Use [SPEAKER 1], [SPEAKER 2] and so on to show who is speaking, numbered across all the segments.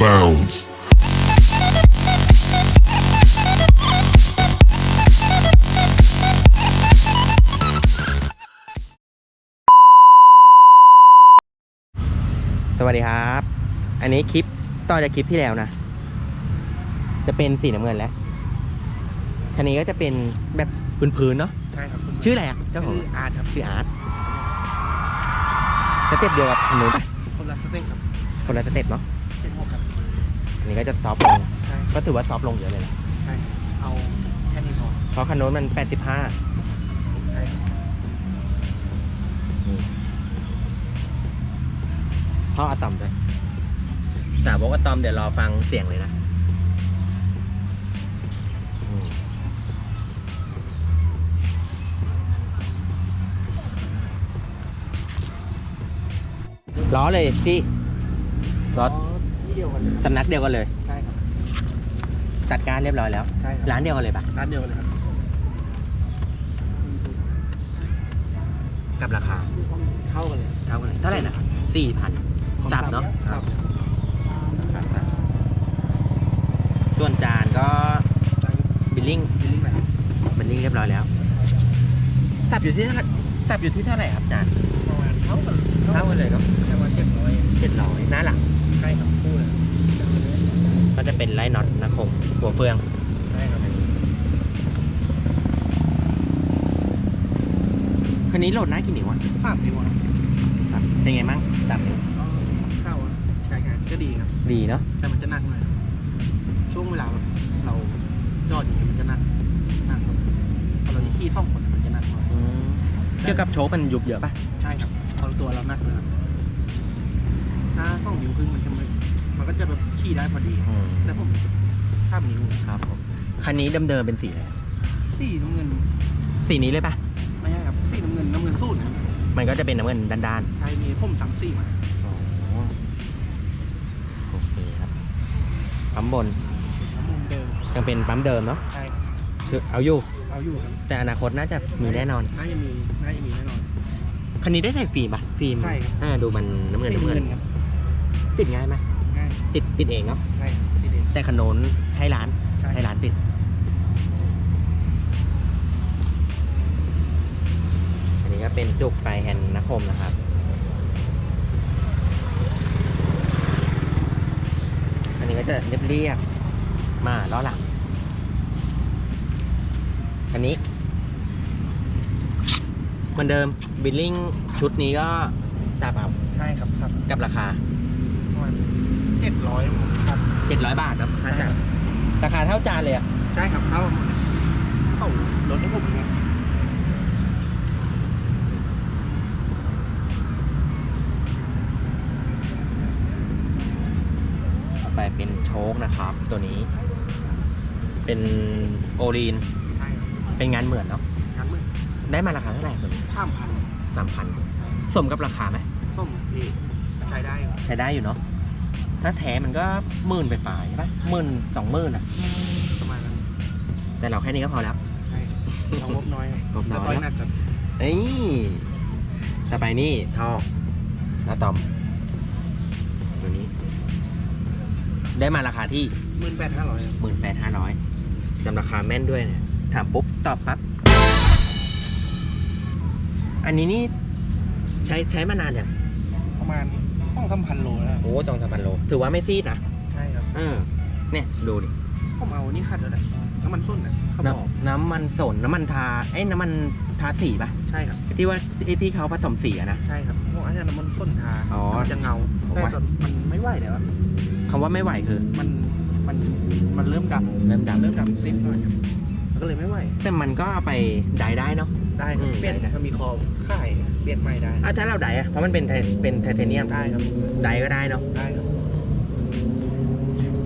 [SPEAKER 1] bounds.
[SPEAKER 2] สวัสดีครับ อันนี้คลิปต่อจากคลิปที่แล้วนะ จะเป็นสีน้ำเงินแล้ว คันนี้ก็จะเป็นแบบพื้นๆเนาะ
[SPEAKER 3] ใช่ครับ
[SPEAKER 2] ชื่ออะไรอะเจ้าของ
[SPEAKER 3] ชื่ออาร์ตครับ
[SPEAKER 2] ชื่ออาร์ตสเต็ปเดียวกับคันนู้นปะ
[SPEAKER 3] คนละสเต็ปครับ
[SPEAKER 2] คนละสเต็ปเนาะ
[SPEAKER 3] เป็นหกครับ
[SPEAKER 2] อั นนี้ก็จะซอฟต์ลง
[SPEAKER 3] ใช่
[SPEAKER 2] ก็ถือว่าซอฟต์ลงเยอะเลยนะ
[SPEAKER 3] ใช่เอาแค่นี้พอ
[SPEAKER 2] เพราะคันนู้นมัน 85
[SPEAKER 3] ใช่ครับ
[SPEAKER 2] ท่ออะตอมด้วยสาวกอะตอมเดี๋ยวรอฟังเสียงเลยนะอืมล้อเลยพี่ล้อ
[SPEAKER 3] ที่เดียวกันเลย
[SPEAKER 2] สำนักเดียวกันเลย
[SPEAKER 3] ใช่ครับ
[SPEAKER 2] จัดการเรียบร้อยแล้ว
[SPEAKER 3] ใช่ครับ
[SPEAKER 2] ร้านเดียวกันเลยปะ
[SPEAKER 3] ร้านเดียวกันเลยครับ
[SPEAKER 2] กับราคา
[SPEAKER 3] เท่ากันเลย
[SPEAKER 2] เท่ากันเลยเท่าไหร่นะครับสี่พันสับเนาะ
[SPEAKER 3] สับ
[SPEAKER 2] ราคาสับส่วนจานก็บิลลิ่ง
[SPEAKER 3] บิลลิ่งไหน
[SPEAKER 2] บิลลิ่งเรียบร้อยแล้วสับอยู่ที่เท่าสับอยู่ที่เท่าไหร่ครับจาน
[SPEAKER 3] ประมาณเท่ากัน
[SPEAKER 2] เท่ากันเลยเนาะ
[SPEAKER 3] แค่ว่าเจ็ดร้อย
[SPEAKER 2] เจ็ดร้อยหน้าหลัง
[SPEAKER 3] ใช่ครับคู่เลย
[SPEAKER 2] ก็จะเป็นไล่น็อตนะคงหัวเฟือง
[SPEAKER 3] ใช่ครับ
[SPEAKER 2] คันนี้โหลดหน้ากี่นิ้วอะ
[SPEAKER 3] สามนิ้วครับ
[SPEAKER 2] ครับเป็นไงบ้างสามนิ้ว
[SPEAKER 3] ก็เข้าอะใช้งานก็ดีครับ
[SPEAKER 2] ดีเนาะ
[SPEAKER 3] แต่มันจะหนักหน่อยช่วงเวลาแบบเรายอดอย่างนี้มันจะหนักหนักครับพอเราขี่สองคนมันจะหนักหน่อย
[SPEAKER 2] อืมเกี่ยวกับโชคมันยุบเยอะปะ
[SPEAKER 3] ใช่ครับพอตัวเราหนักเลยครับถ้าสองนิ้วครึ่งมันจะไม่ มันก็จะแบบขี่ได้พอดีครับ
[SPEAKER 2] อืม
[SPEAKER 3] แต่ผมข้ามนิ้ว
[SPEAKER 2] ครับผมคันนี้เดิมๆเป็นสีอะไร
[SPEAKER 3] สีน้ำเงิน
[SPEAKER 2] สีนี้เลยปะ
[SPEAKER 3] ไม่ใช่ครับสีน้ำเงินน้ำเงินสู้นะครับ
[SPEAKER 2] มันก็จะเป็นน้ำเงินด้าน
[SPEAKER 3] ใช่มีผมสั่งสีมา
[SPEAKER 2] ๆอ๋อโอเคครับปั๊มบน
[SPEAKER 3] น้ำมันเดิม
[SPEAKER 2] ยังเป็นปั๊มเดิมเนาะ
[SPEAKER 3] ใช่
[SPEAKER 2] คือเอาอยู่
[SPEAKER 3] เอาอยู่ครับ
[SPEAKER 2] แต่อนาคตน่าจะมีแน่นอน
[SPEAKER 3] น่าจะมีน่าจะมีแน่นอน
[SPEAKER 2] คันนี้ได้ใส่ฟิล์มปะฟิล์ม
[SPEAKER 3] ใช่ครับ
[SPEAKER 2] อ่าดูมันน้ำเงินน้ำเงิน
[SPEAKER 3] ครับ
[SPEAKER 2] ติดง่ายไหม
[SPEAKER 3] ง่าย
[SPEAKER 2] ติดติดเองเนาะ
[SPEAKER 3] ใช่ครับสีแดง
[SPEAKER 2] แต่ขนนให้ร้าน
[SPEAKER 3] ใช่
[SPEAKER 2] ให้ร้านติด อันนี้ก็เป็นจุกไฟแฮนด์นคมนะครับ อันนี้ก็จะเรียบเรียบๆมาล้อหลัง อันนี้เหมือนเดิมบิลลิ่งชุดนี้ก็ตาเปล่า
[SPEAKER 3] ใช่ครับครับ
[SPEAKER 2] กับราคา
[SPEAKER 3] ประมาณเจ็ดร้อยครับ
[SPEAKER 2] 700บาทครับอาจารย์ราคาเท่าจานเลยอะ
[SPEAKER 3] ใช่ครับเท่าเท่ารถที่ผมเนี่ย
[SPEAKER 2] ต่อไปเป็นโชคนะครับ ตัวนี้ เป็นโอลีน
[SPEAKER 3] ใช่ครับ
[SPEAKER 2] เป็นงานเหมือนเนาะ
[SPEAKER 3] งั้นมึง
[SPEAKER 2] ได้มาราคาเท่าไหร่ตัวนี้
[SPEAKER 3] ข้ามพัน
[SPEAKER 2] สามพันสมกับราคาไหม
[SPEAKER 3] ส้มพี่ใช้ได้อยู่
[SPEAKER 2] ใช้ได้อยู่เนาะ ถ้าแท้มันก็หมื่นไปปลายๆใช่ปะหมื่นสองหมื่นอะ
[SPEAKER 3] ประมาณนั้น
[SPEAKER 2] แต่เราแค่นี้ก็พอแล้ว
[SPEAKER 3] ใช่เรางบน้อยครับ
[SPEAKER 2] งบน้อย
[SPEAKER 3] แต่ต้อย หนักครับ
[SPEAKER 2] เอ้ยต่อไปนี่ท่ออะตอมตัวนี้ ได้มาราคาที่
[SPEAKER 3] หมื่นแปดห้าร้อย
[SPEAKER 2] หมื่นแปดห้าร้อยจำราคาแม่นด้วยเนี่ย ถามปุ๊บตอบปั๊บ อันนี้นี่ใช้ใช้มานานอย่าง
[SPEAKER 3] ประมาณ สองสามพันโลแล้ว
[SPEAKER 2] โอ้สองสามพันโล ถือว่าไม่ซีดนะ
[SPEAKER 3] ใช่ครับ
[SPEAKER 2] เออเนี่ยดูดิ
[SPEAKER 3] ผมเอานี่ขัดแล้วแหละน้ำมันส้นนะเขาบอก
[SPEAKER 2] น้ำน้ำมันสนน้ำมันทาเอ้ยน้ำมันทาสีปะ
[SPEAKER 3] ใช่ครับ
[SPEAKER 2] ที่ว่าไอ้ที่เขาผสมสีอะนะ
[SPEAKER 3] ใช่ครับพวกอันนี้น้ำมันส้นทา
[SPEAKER 2] อ๋อ
[SPEAKER 3] มันจะเงา
[SPEAKER 2] ผม
[SPEAKER 3] แต่
[SPEAKER 2] ว่า
[SPEAKER 3] แบบมันไม่ไหวแล้วอะ
[SPEAKER 2] คำว่าไม่ไหวคือ
[SPEAKER 3] มันมันมันเริ่มดำ
[SPEAKER 2] เริ่มดำ
[SPEAKER 3] เริ่มดำซิดหน่อยครับมันก็เลยไม่ไหว
[SPEAKER 2] แต่มันก็เอาไปไดได้เนาะ
[SPEAKER 3] ได้ครับ
[SPEAKER 2] อืม
[SPEAKER 3] เปลี่ยน
[SPEAKER 2] ได้
[SPEAKER 3] ถ้ามีคอข่ายเปลี่ยนใหม่ได้
[SPEAKER 2] อะถ้าเราไดอะเพราะมันเป็นไทเป็นไทเทเนียม
[SPEAKER 3] ได้ครับ
[SPEAKER 2] ไดก็ได้เนาะ
[SPEAKER 3] ได้ครับ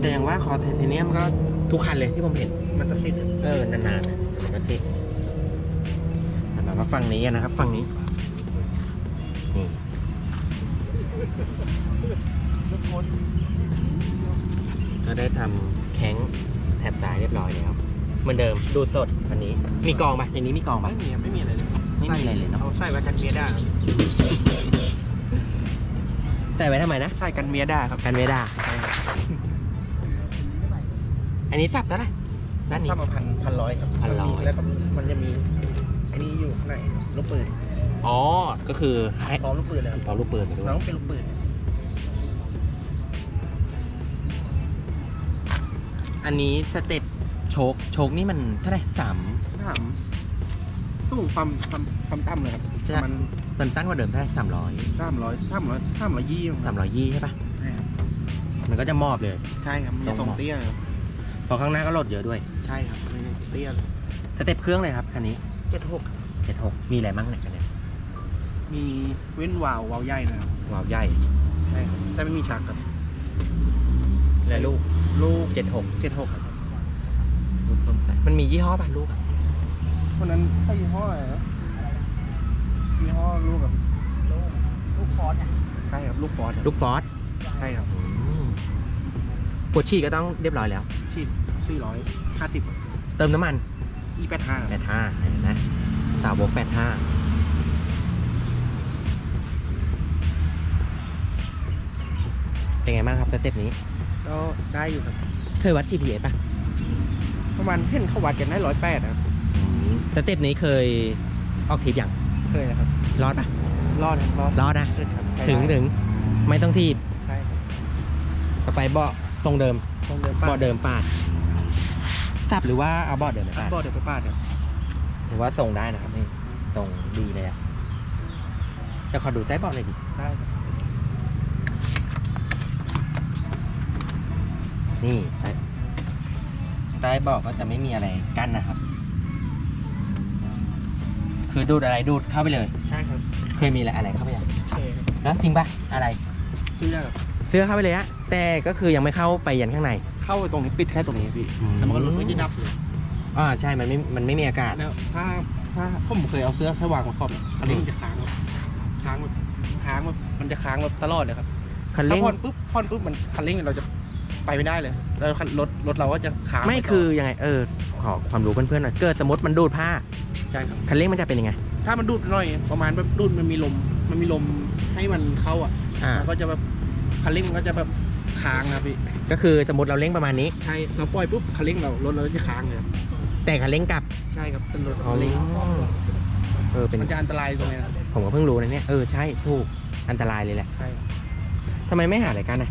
[SPEAKER 2] แต่อย่างว่าคอไทเทเนียมก็ทุกคันเลยที่ผมเห็น
[SPEAKER 3] มันจะซิด
[SPEAKER 2] เออนานๆนะมันก็ติดแต่มาว่าฝั่งนี้กันนะครับฝั่งนี้นี่
[SPEAKER 3] ทุกคน
[SPEAKER 2] ก็ได้ทำแข้งแถบซ้ายเรียบร้อยแล้ว เหมือนเดิมดูดสดอันนี้ มีกองปะในนี้มีกองปะ
[SPEAKER 3] ไม่มีไม่มีอะไรเลย
[SPEAKER 2] ไม่มีอะไรเลยเนาะ
[SPEAKER 3] เขาใส่ไว้กันเมียได้ครับ
[SPEAKER 2] ใส่ไว้ทำไมนะ
[SPEAKER 3] ใส่กันเมียได้ครับ
[SPEAKER 2] กันเวดา
[SPEAKER 3] ใช่ครับ
[SPEAKER 2] อันนี้สับเท่าไหร่ด้านนี้
[SPEAKER 3] ถ้ามาพันพันร้อยครับ
[SPEAKER 2] พันร้อย
[SPEAKER 3] แล้วก็มันจะมีอันนี้อยู่ข้างในลูกปืน
[SPEAKER 2] อ๋อ ก็คือให้
[SPEAKER 3] พร้อมลูกปืนเลยครับ
[SPEAKER 2] เอาลูกปืนไปด้วย
[SPEAKER 3] น้องเป็นลูกปืน
[SPEAKER 2] อันนี้สเต็ป โชกโชกนี่มันเท่าไหร่สาม
[SPEAKER 3] ถามสูงความความความต่ำเลยครับ
[SPEAKER 2] ใช่
[SPEAKER 3] มัน
[SPEAKER 2] มันตั้งกว่าเดิมเท่าไหร่สามร้อย
[SPEAKER 3] สามร้อยสามร้อยสามร้อยยี่
[SPEAKER 2] สามร้อยยี่ใช่ปะ
[SPEAKER 3] ใช่ครับ
[SPEAKER 2] มันก็จะมอบเลย
[SPEAKER 3] ใช่ครับมันจะทรงเตี้ยครับ
[SPEAKER 2] พอข้างหน้าก็ลดเยอะด้วย
[SPEAKER 3] ใช่ครับมันจะเตี้ย
[SPEAKER 2] สเต็ปเครื่องเลยครับคันนี้
[SPEAKER 3] เจ็ดหก
[SPEAKER 2] เจ็ดหกมีอะไรบ้างเนี่ยคันเนี้ย
[SPEAKER 3] มีเว้นวาล์ววาล์วใหญ่นะครับ
[SPEAKER 2] วาล์วใหญ่
[SPEAKER 3] ใช่ครับแต่ไม่มีฉากครับ
[SPEAKER 2] และลูก
[SPEAKER 3] ลูก
[SPEAKER 2] เจ็ดหก
[SPEAKER 3] เจ็ดหกครับ
[SPEAKER 2] ลูกเพิ่มใส่มันมียี่ห้อป่ะลูกอะ
[SPEAKER 3] เพราะนั้นใช่ยี่ห้ออะไรนะยี่ห้อลูกกับลูกฟอสเนี่ยใช่ครับลูกฟอสครับ
[SPEAKER 2] ลูกฟอส
[SPEAKER 3] ใช่ครับ
[SPEAKER 2] ปวดฉีดก็ต้องเรียบร้อยแล้ว
[SPEAKER 3] ที่สี่ร้อยห้าสิบ
[SPEAKER 2] เติมน้ำมัน
[SPEAKER 3] อีแปดห้า
[SPEAKER 2] แปดห้าเห็นไหมสาวบกแปดห้าเป็นไงบ้างครับสเต็ปนี้
[SPEAKER 3] ก็ได้อยู่ครับ
[SPEAKER 2] เคยวัด GPS ป่ะ
[SPEAKER 3] ประมาณเพ่นเขาวัดกันได้ร้อยแปดนะครับ
[SPEAKER 2] สเต็ปนี้เคยออกทริปอย่าง
[SPEAKER 3] เคยนะครับ
[SPEAKER 2] รอดป่ะ
[SPEAKER 3] รอดครับรอด
[SPEAKER 2] รอดนะ
[SPEAKER 3] ครับใช้
[SPEAKER 2] ถึง
[SPEAKER 3] ได้
[SPEAKER 2] ถึงไม่ต้องทีบ
[SPEAKER 3] ใช่ครับ
[SPEAKER 2] ต่อไปเบาะทรงเดิม
[SPEAKER 3] ตรงเดิม
[SPEAKER 2] เบาะเดิมปาดสับหรือว่าเอาเบาะเดิมไป
[SPEAKER 3] ป้า
[SPEAKER 2] ปาด
[SPEAKER 3] ดเดี๋ยวไปป้าดครับ
[SPEAKER 2] ถือว่าทรงได้นะครับนี่ทรงดีเลยอะจะขอดูใต้เบาะหน่อยดิ
[SPEAKER 3] ได้ครับ
[SPEAKER 2] นี่ใต้ ใต้เบาะก็จะไม่มีอะไรกั้นนะครับ คือดูดอะไรดูดเข้าไปเลย
[SPEAKER 3] ใช่ครับ
[SPEAKER 2] เคยมีอะไรอะไรเข้าไปยัง
[SPEAKER 3] โอเคครับ
[SPEAKER 2] แล้วจริงปะอะไร
[SPEAKER 3] เสื้อครับ
[SPEAKER 2] เสื้อเข้าไปเลยอะแต่ก็คือยังไม่เข้าไปยันข้างใน
[SPEAKER 3] เข้าไปตรงนี้ปิดแค่ตรงนี้พี่
[SPEAKER 2] อืม
[SPEAKER 3] แล้วมันก็หลุดไม่ได้ดับเลย
[SPEAKER 2] อ่าใช่มันไม่มันไม่มีอากาศ
[SPEAKER 3] แล้วถ้าถ้าผมเคยเอาเสื้อแค่วางไว้ขอบเนี่ยอันนี้มันจะค้างแบบค้างแบบค้างแบบมันจะค้างแบบตลอดเลยครับ
[SPEAKER 2] คัน
[SPEAKER 3] ถ้า
[SPEAKER 2] เร่ง
[SPEAKER 3] ผ่อนปุ๊บผ่อนปุ๊บมันคันเร่งเราจะ ไปไม่ได้เลย แล้วคันรถรถเราก็จะค้าง
[SPEAKER 2] ไม่
[SPEAKER 3] ปตลด
[SPEAKER 2] คือยังไงเออขอความรู้เพื่อนๆหน่อยเกิดสมมติมันดูดผ้า
[SPEAKER 3] ใช่ครับ
[SPEAKER 2] คันเร่งมันจะเป็นยังไง
[SPEAKER 3] ถ้ามันดูดหน่อย ประมาณแบบดูดมันมีลม มันมีลมให้มันเข้าอะ
[SPEAKER 2] อ่า
[SPEAKER 3] แล้วก็จะแบบคันเร่งมันก็จะแบบค้างนะพี่
[SPEAKER 2] ก็คือสมมติเราเร่งประมาณนี้
[SPEAKER 3] ใช่ เราปล่อยปุ๊บคันเร่งเรารถเราจะค้างเลยครับ
[SPEAKER 2] แต่คันเร่งกลับ
[SPEAKER 3] ใช่ครับเป็นรถ
[SPEAKER 2] อ๋อ
[SPEAKER 3] คันเร่ง
[SPEAKER 2] เออเป็น
[SPEAKER 3] มันจะอันตรายตรงนี้นะครับ
[SPEAKER 2] ผมก็เพิ่งรู้นะเนี่ยเออใช่ถูกอันตรายเลยแหละ
[SPEAKER 3] ใช่ครับ
[SPEAKER 2] ทำไมไม่หาอะไรกันนะ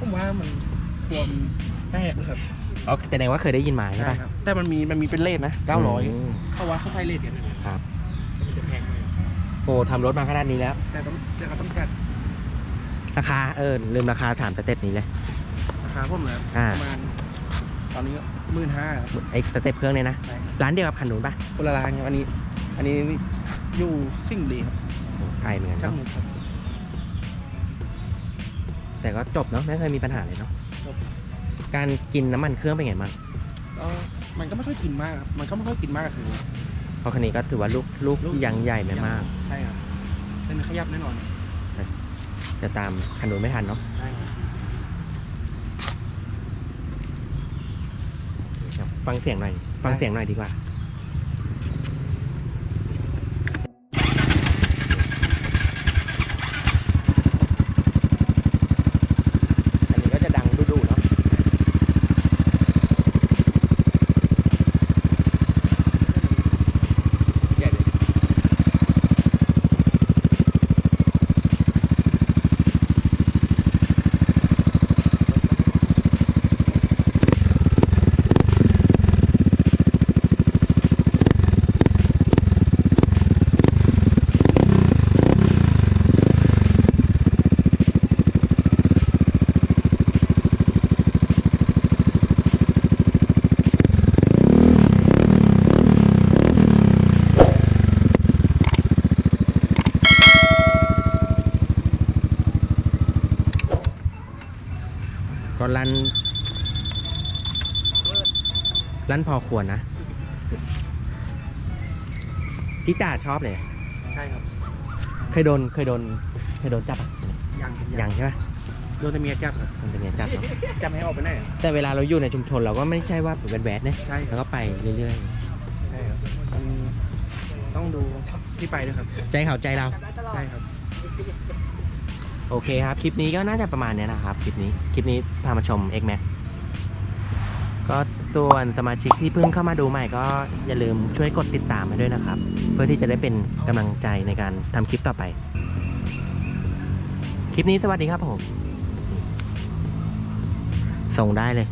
[SPEAKER 3] ผมว่ามันควรแน่ครับ
[SPEAKER 2] อ๋อแสดงว่าเคยได้ยินมาใช่
[SPEAKER 3] ใช่
[SPEAKER 2] ปะ
[SPEAKER 3] ครับ แต่มันมีมันมีเป็นเลทนะ900
[SPEAKER 2] ม
[SPEAKER 3] เขาว่าเขาใช้เลทกันนะครับมันจะแพงเลย
[SPEAKER 2] โอ้ทำรถมาขนาดนี้แล้ว
[SPEAKER 3] แต่ต้องแต่เขาต้องจัด
[SPEAKER 2] ราคาเออลืมราคาถามสเต็ปนี้เลย
[SPEAKER 3] ราคาผมนะ
[SPEAKER 2] อ่า
[SPEAKER 3] ประมาณตอนนี้หมื่นห้า
[SPEAKER 2] ไอ้สเต็ปเครื่องเนี่ยนะ
[SPEAKER 3] ใช่ครับ
[SPEAKER 2] ร้านเดียวกับคันนู้นปะ
[SPEAKER 3] คนละร้านครับอันนี้ อันนี้อยู่สิ่งห์บุรีครับ
[SPEAKER 2] โอ้ไกลเหมือนกัน
[SPEAKER 3] ช่าง
[SPEAKER 2] เนาะ
[SPEAKER 3] มือครับ
[SPEAKER 2] แต่ก็จบเนาะไม่เคยมีปัญหาเลยเนาะ
[SPEAKER 3] จบ
[SPEAKER 2] การกินน้ำมันเครื่องเป็นไงบ้าง
[SPEAKER 3] ก็มันก็ไม่ค่อยกินมากครับมันก็ไม่ค่อยกินมากกับคือ
[SPEAKER 2] เพราะคันนี้ก็ถือว่าลูกลูกยังใหญ่ไม่มาก
[SPEAKER 3] ใช่ครับเป็นขยับแน่นอน
[SPEAKER 2] จะตามคันนู้นไม่ทันเนาะ
[SPEAKER 3] ใช่ครับ
[SPEAKER 2] ครับฟังเสียงหน่อย ฟังเสียงหน่อยดีกว่า อันนี้ก็จะดังดุๆเนาะ ใหญ่เลย ก็ลั่นลั่นพอควรนะพี่จ่าชอบเลย
[SPEAKER 3] ใช่ครับ
[SPEAKER 2] เคยโดนเคยโดนเคยโดนจับอะ
[SPEAKER 3] ยัง
[SPEAKER 2] ยังใช่ปะ
[SPEAKER 3] โดนแต่เมียจับครับ
[SPEAKER 2] มันเป็นไงจับเนาะ
[SPEAKER 3] จับให้ออกไปไหนอะ
[SPEAKER 2] แต่เวลาเราอยู่ในชุมชนเราก็ไม่ใช่ว่าแบดๆเนี่ย
[SPEAKER 3] ใช่ค
[SPEAKER 2] แล้
[SPEAKER 3] รับ
[SPEAKER 2] วก็ไปเรื่อย
[SPEAKER 3] ใช่ครับมันต้องดูที่ไปด้วยครับ
[SPEAKER 2] ๆ ใจเขาใจเรา
[SPEAKER 3] ใช่ครับ
[SPEAKER 2] โอเคครับ คลิปนี้ก็น่าจะประมาณนี้นะครับ คลิปนี้ คลิปนี้พามาชม X Max ก็ส่วนสมาชิกที่เพิ่งเข้ามาดูใหม่ก็อย่าลืมช่วยกดติดตามให้ด้วยนะครับ เพื่อที่จะได้เป็นกำลังใจในการทำคลิปต่อไป คลิปนี้สวัสดีครับผม ส่งได้เลย